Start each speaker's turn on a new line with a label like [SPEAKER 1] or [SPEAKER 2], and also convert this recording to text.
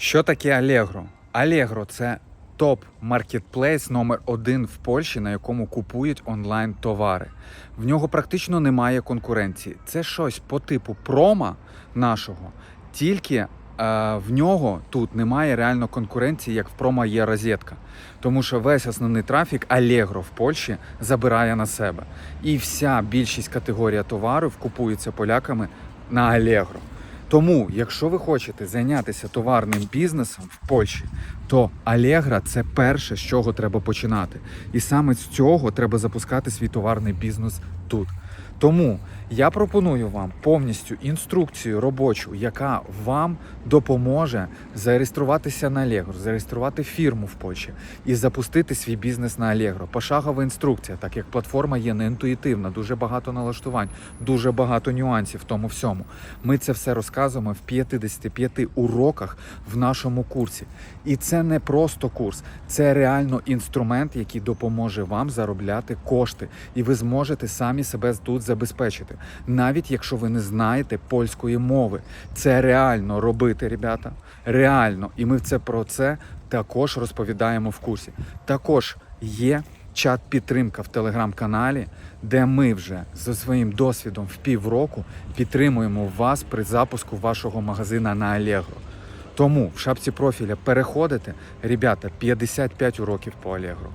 [SPEAKER 1] Що таке Allegro? Allegro – це топ маркетплейс номер один в Польщі, на якому купують онлайн товари. В нього практично немає конкуренції. Це щось по типу прома нашого, тільки е, в нього тут немає реально конкуренції, як в промо є розетка. Тому що весь основний трафік Allegro в Польщі забирає на себе. І вся більшість категорія товарів купується поляками на Allegro. Тому, якщо ви хочете зайнятися товарним бізнесом в Польщі, то Allegro – це перше, з чого треба починати. І саме з цього треба запускати свій товарний бізнес тут. Тому я пропоную вам повністю інструкцію робочу, яка вам допоможе зареєструватися на Allegro, зареєструвати фірму в Польщі і запустити свій бізнес на Allegro. Пошагова інструкція, так як платформа є неінтуїтивна, дуже багато налаштувань, дуже багато нюансів в тому всьому. Ми це все розказуємо в 55 уроках в нашому курсі. І це не просто курс, це реально інструмент, який допоможе вам заробляти кошти, і ви зможете самі себе тут забезпечити, навіть якщо ви не знаєте польської мови. Це реально робити, ребята. Реально, і ми це про це також розповідаємо в курсі. Також є чат підтримка в телеграм-каналі, де ми вже за своїм досвідом в півроку підтримуємо вас при запуску вашого магазина на Allegro. Тому в шапці профіля переходите, ребята, 55 уроків по Allegro.